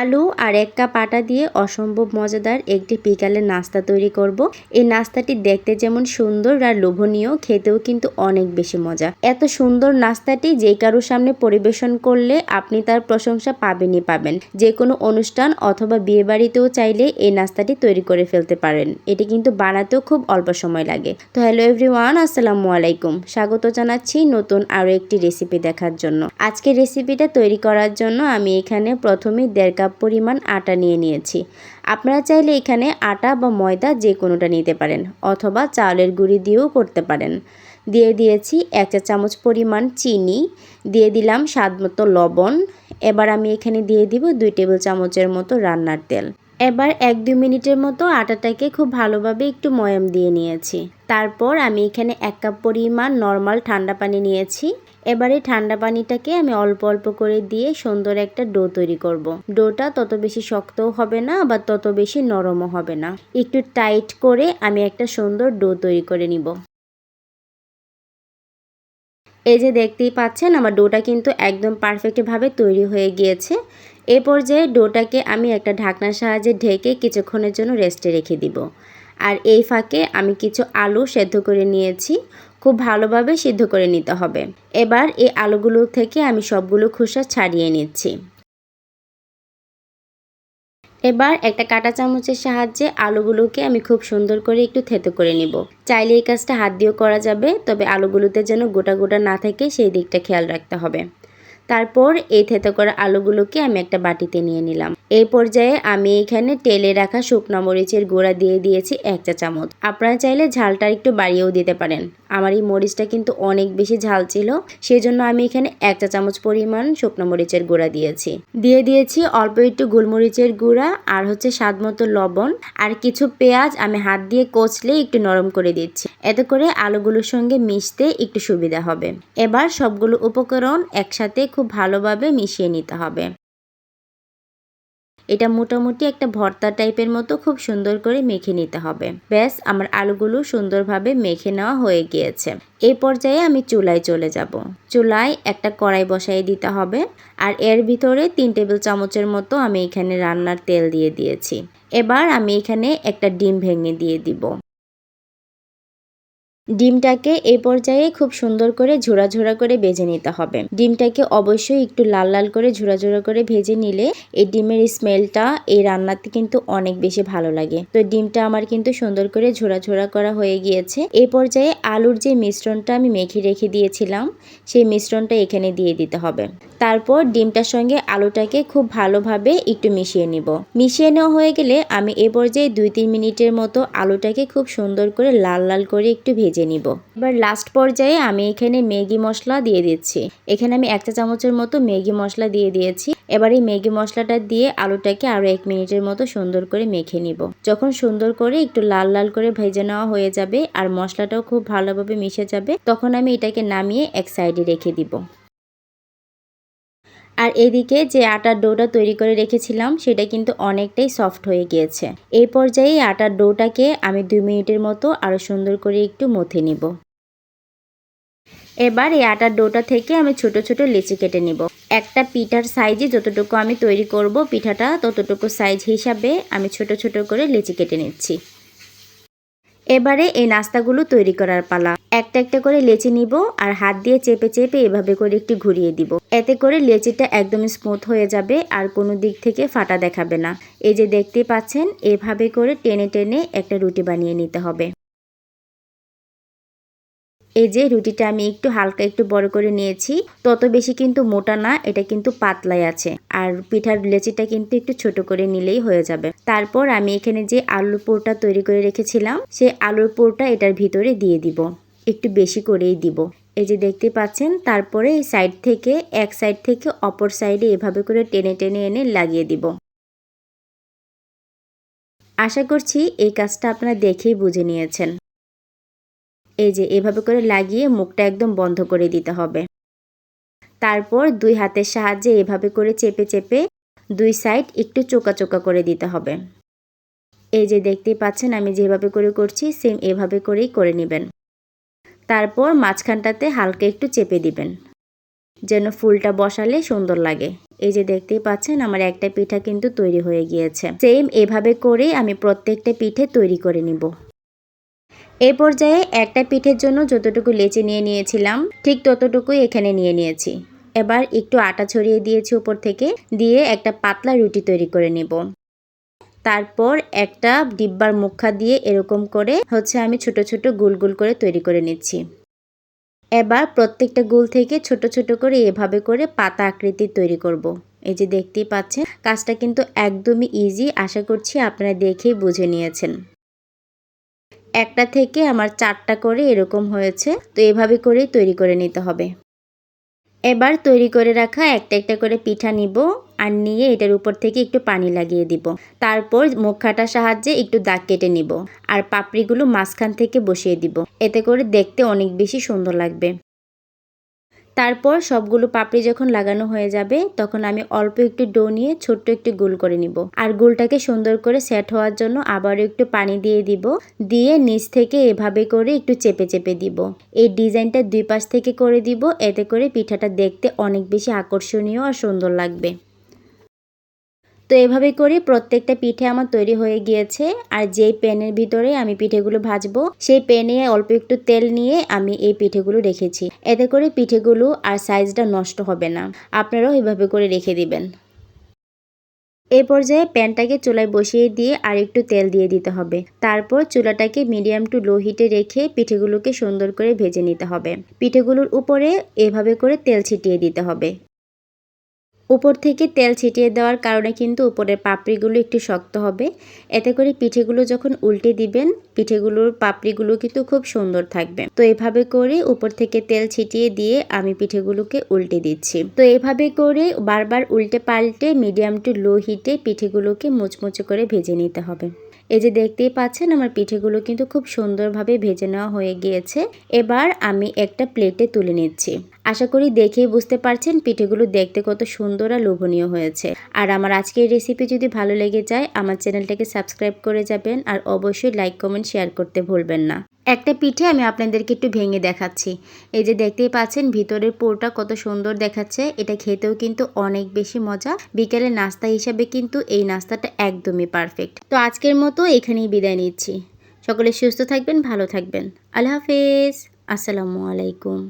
আলু আর এক কাপ আটা দিয়ে অসম্ভব মজাদার একটি বিকালের নাস্তা তৈরি করব। এই নাস্তাটি দেখতে যেমন সুন্দর আর লোভনীয়, খেতেও কিন্তু অনেক বেশি মজা। এত সুন্দর নাস্তাটি যে কারোর সামনে পরিবেশন করলে আপনি তার প্রশংসা পাবেনই পাবেন। যে কোনো অনুষ্ঠান অথবা বিয়ে বাড়িতেও চাইলে এই নাস্তাটি তৈরি করে ফেলতে পারেন। এটি কিন্তু বানাতেও খুব অল্প সময় লাগে। তো হ্যালো এভরিওয়ান, আসসালামু আলাইকুম। স্বাগত জানাচ্ছি নতুন আরও একটি রেসিপি দেখার জন্য। আজকে রেসিপিটা তৈরি করার জন্য আমি এখানে প্রথমে দেড় কাপ পরিমাণ আটা নিয়ে নিয়েছি। আপনারা চাইলে এখানে আটা বা ময়দা যে কোনোটা নিতে পারেন অথবা চাউলের গুঁড়ি দিয়েও করতে পারেন। দিয়ে দিয়েছি এক চা চামচ পরিমাণ চিনি, দিয়ে দিলাম স্বাদ মতো লবণ। এবার আমি এখানে দিয়ে দিব দুই টেবিল চামচের মতো রান্নার তেল। এবার এক দুই মিনিটের মতো আটাটাকে খুব ভালোভাবে একটু ময়াম দিয়ে নিয়েছি। তারপর আমি এখানে এক কাপ পরিমাণ নর্মাল ঠান্ডা পানি নিয়েছি। এবারে ঠান্ডা পানিটাকে আমি অল্প অল্প করে দিয়ে সুন্দর একটা ডো তৈরি করব। ডোটা তত বেশি শক্তও হবে না আবার তত বেশি নরমও হবে না। একটু টাইট করে আমি একটা সুন্দর ডো তৈরি করে নিব। এই যে দেখতেই পাচ্ছেন, আমার ডোটা কিন্তু একদম পারফেক্টভাবে তৈরি হয়ে গিয়েছে। এ পর্যায়ে ডোটাকে আমি একটা ঢাকনার সাহায্যে ঢেকে কিছুক্ষণের জন্য রেস্টে রেখে দিব। আর এই ফাঁকে আমি কিছু আলু সেদ্ধ করে নিয়েছি। খুব ভালোভাবে সিদ্ধ করে নিতে হবে। এবার এই আলুগুলো থেকে আমি সবগুলো খোসা ছাড়িয়ে নিচ্ছি। এবার একটা কাটা চামচের সাহায্যে আলুগুলোকে আমি খুব সুন্দর করে একটু থেতো করে নিব। চাইলে এই কাজটা হাত দিয়েও করা যাবে, তবে আলুগুলোতে যেন গোটা গোটা না থাকে সেই দিকটা খেয়াল রাখতে হবে। তারপর এই থেতো করা আলুগুলোকে আমি একটা বাটিতে নিয়ে নিলাম। এই পর্যায়ে আমি এখানে তেলে রাখা শুকনো মরিচের গুঁড়া দিয়ে দিয়েছি এক চা চামচ। আপনারা চাইলে ঝালটা একটু বাড়িয়েও দিতে পারেন। আমার এই মরিচটা কিন্তু অনেক বেশি ঝাল ছিল, সেজন্য আমি এখানে এক চা চামচ পরিমাণ শুকনো মরিচের গুঁড়া দিয়েছি। দিয়ে দিয়েছি অল্প একটু গোলমরিচের গুঁড়া আর হচ্ছে স্বাদ মতো লবণ আর কিছু পেঁয়াজ আমি হাত দিয়ে কচলে একটু নরম করে দিচ্ছি। এতে করে আলুগুলোর সঙ্গে মিশতে একটু সুবিধা হবে। এবার সবগুলো উপকরণ একসাথে খুব ভালোভাবে মিশিয়ে নিতে হবে। এটা মোটামুটি একটা ভর্তা টাইপের মতো খুব সুন্দর করে মেখে নিতে হবে। ব্যাস, আমার আলুগুলো সুন্দরভাবে মেখে নেওয়া হয়ে গিয়েছে। এই পর্যায়ে আমি চুলায় চলে যাব। চুলায় একটা কড়াই বসাই দিতে হবে আর এর ভিতরে তিন টেবিল চামচের মতো আমি এখানে রান্নার তেল দিয়ে দিয়েছি। এবার আমি এখানে একটা ডিম ভেঙে দিয়ে দিব। ডিমটাকে এই পর্যায়ে খুব সুন্দর করে ঝোড়া ঝোড়া করে ভেজে নিতে হবে। ডিমটাকে অবশ্যই একটু লাল লাল করে ঝোড়া ঝোড়া করে ভেজে নিলে এই ডিমের স্মেলটা এই রান্নাতে কিন্তু অনেক বেশি ভালো লাগে। তো ডিমটা আমার কিন্তু সুন্দর করে ঝোড়া ঝোড়া করা হয়ে গিয়েছে। এই পর্যায়ে আলুর যে মিশ্রণটা আমি মেখে রেখে দিয়েছিলাম, সেই মিশ্রণটা এখানে দিয়ে দিতে হবে। তারপর ডিমটার সঙ্গে আলুটাকে খুব ভালোভাবে একটু মিশিয়ে নিব। মিশিয়ে নেওয়া হয়ে গেলে আমি এ পর্যায়ে দুই তিন মিনিটের মতো আলুটাকে খুব সুন্দর করে লাল লাল করে একটু ভেজে নিব। এবার লাস্ট পর্যায়ে আমি এখানে ম্যাগি মশলা দিয়ে দিচ্ছি। এখানে আমি একটা চামচের মতো ম্যাগি মশলা দিয়ে দিয়েছি। এবার এই ম্যাগি মশলাটা দিয়ে আলুটাকে আরও এক মিনিটের মতো সুন্দর করে মেখে নিব। যখন সুন্দর করে একটু লাল লাল করে ভেজে নেওয়া হয়ে যাবে আর মশলাটাও খুব ভালোভাবে মিশে যাবে, তখন আমি এটাকে নামিয়ে এক সাইডে রেখে দিব। আর এদিকে যে আটার ডোটা তৈরি করে রেখেছিলাম, সেটা কিন্তু অনেকটাই সফট হয়ে গিয়েছে। এই পর্যায়ে আটার ডোটাকে আমি দুই মিনিটের মতো আরও সুন্দর করে একটু মথে নিব। এবার এই আটার ডোটা থেকে আমি ছোট ছোট লেচি কেটে নিব। একটা পিঠার সাইজে যতটুকু আমি তৈরি করব পিঠাটা, ততটুকু সাইজ হিসাবে আমি ছোট ছোট করে লেচি কেটে নিচ্ছি। এবারে এই নাস্তাগুলো তৈরি করার পালা। একটা একটা করে লেচি নিব আর হাত দিয়ে চেপে চেপে এভাবে করে একটু ঘুরিয়ে দিব। এতে করে লেচিটা একদম স্মুথ হয়ে যাবে আর কোনো দিক থেকে ফাটা দেখাবে না। এই যে দেখতে পাচ্ছেন, এভাবে করে টেনে টেনে একটা রুটি বানিয়ে নিতে হবে। এই যে রুটিটা আমি একটু হালকা একটু বড় করে নিয়েছি, তত বেশি কিন্তু মোটা না, এটা কিন্তু পাতলাই আছে। আর পিঠার লেচিটা কিন্তু একটু ছোট করে নিলেই হয়ে যাবে। তারপর আমি এখানে যে আলুর পোরটা তৈরি করে রেখেছিলাম, সেই আলুর পোরটা এটার ভিতরে দিয়ে দিব। একটু বেশি করেই দিব। এই যে দেখতে পাচ্ছেন, তারপরে এই সাইড থেকে, এক সাইড থেকে অপর সাইডে এভাবে করে টেনে টেনে এনে লাগিয়ে দিব। আশা করছি এই কাজটা আপনারা দেখেই বুঝে নিয়েছেন। এই যে এভাবে করে লাগিয়ে মুখটা একদম বন্ধ করে দিতে হবে। তারপর দুই হাতের সাহায্যে এভাবে করে চেপে চেপে দুই সাইড একটু চোকা চোকা করে দিতে হবে। এই যে দেখতেই পাচ্ছেন আমি যেভাবে করে করছি সেম এভাবে করেই করে নেবেন। তারপর মাঝখানটাতে হালকা একটু চেপে দিবেন, যেন ফুলটা বসালে সুন্দর লাগে। এই যে দেখতেই পাচ্ছেন আমার একটা পিঠা কিন্তু তৈরি হয়ে গিয়েছে। সেম এভাবে করে আমি প্রত্যেকটা পিঠে তৈরি করে নিব। এই পর্যায়ে একটা পিঠের জন্য যতটুকু লেচি নিয়ে নিয়েছিলাম, ঠিক ততটুকুই এখানে নিয়ে নিয়েছি। এবার একটু আটা ছড়িয়ে দিয়েছি উপর থেকে, দিয়ে একটা পাতলা রুটি তৈরি করে নিব। তারপর একটা ডিব্বার মুখা দিয়ে এরকম করে হচ্ছে আমি ছোট ছোট গুল গুল করে তৈরি করে নিচ্ছি। এবার প্রত্যেকটা গুল থেকে ছোট ছোট করে এভাবে করে পাতা আকৃতির তৈরি করব। এই যে দেখতেই পাচ্ছেন, কাজটা কিন্তু একদমই ইজি আশা করছি আপনারা দেখেই বুঝে নিয়েছেন। একটা থেকে আমার চারটা করে এরকম হয়েছে, তো এভাবে করেই তৈরি করে নিতে হবে। এবার তৈরি করে রাখা একটা একটা করে পিঠা নিব আর নিয়ে এটার উপর থেকে একটু পানি লাগিয়ে দিব। তারপর মুখাটার সাহায্যে একটু দাগ কেটে নিব আর পাপড়িগুলো মাঝখান থেকে বসিয়ে দিব। এতে করে দেখতে অনেক বেশি সুন্দর লাগবে। তারপর সবগুলো পাপড়ি যখন লাগানো হয়ে যাবে, তখন আমি অল্প একটু ডো নিয়ে ছোট্ট একটু গোল করে নিব। আর গোলটাকে সুন্দর করে সেট হওয়ার জন্য আবারও একটু পানি দিয়ে দিব। দিয়ে নিচ থেকে এভাবে করে একটু চেপে চেপে দিব। এই ডিজাইনটা দুই পাশ থেকে করে দিব, এতে করে পিঠাটা দেখতে অনেক বেশি আকর্ষণীয় আর সুন্দর লাগবে। তো এভাবে করে প্রত্যেকটা পিঠে আমার তৈরি হয়ে গিয়েছে। আর যেই প্যানের ভিতরে আমি পিঠেগুলো ভাজবো, সেই প্যানে অল্প একটু তেল নিয়ে আমি এই পিঠেগুলো রেখেছি। এতে করে পিঠেগুলো আর সাইজটা নষ্ট হবে না। আপনারাও এভাবে করে রেখে দিবেন। এই পর্যায়ে প্যানটাকে চুলায় বসিয়ে দিয়ে আর একটু তেল দিয়ে দিতে হবে। তারপর চুলাটাকে মিডিয়াম টু লো হিটে রেখে পিঠেগুলোকে সুন্দর করে ভেজে নিতে হবে। পিঠেগুলোর উপরে এভাবে করে তেল ছিটিয়ে দিতে হবে। উপর থেকে তেল ছিটিয়ে দেওয়ার কারণে কিন্তু উপরের পাপড়িগুলো একটু শক্ত হবে। এতে করে পিঠেগুলো যখন উল্টে দিবেন, পিঠেগুলোর পাপড়িগুলো কিন্তু খুব সুন্দর থাকবে। তো এভাবে করে উপর থেকে তেল ছিটিয়ে দিয়ে আমি পিঠেগুলোকে উল্টে দিচ্ছি। তো এভাবে করে বারবার উল্টে পাল্টে মিডিয়াম টু লো হিটে পিঠেগুলোকে মুচমুচে করে ভেজে নিতে হবে। এই যে দেখতেই পাচ্ছেন, আমার পিঠেগুলো কিন্তু খুব সুন্দরভাবে ভেজে নেওয়া হয়ে গিয়েছে। এবার আমি একটা প্লেটে তুলে নিচ্ছি। আশা করি দেখেই বুঝতে পারছেন পিঠেগুলো দেখতে কত সুন্দর আর লোভনীয় হয়েছে। আর আমার আজকের রেসিপি যদি ভালো লেগে যায়, আমার চ্যানেলটাকে সাবস্ক্রাইব করে যাবেন আর অবশ্যই লাইক কমেন্ট শেয়ার করতে ভুলবেন না। একটা পিঠে আমি আপনাদেরকে একটু ভেঙে দেখাচ্ছি। এই যে দেখতেই পাচ্ছেন, ভিতরের পোরটা কত সুন্দর দেখাচ্ছে। এটা খেতেও কিন্তু অনেক বেশি মজা। বিকেলের নাস্তা হিসাবে কিন্তু এই নাস্তাটা একদমই পারফেক্ট তো আজকের মতো এখানেই বিদায় নিচ্ছি। সকলে সুস্থ থাকবেন, ভালো থাকবেন। আল্লাহ হাফেজ। আসসালামু আলাইকুম।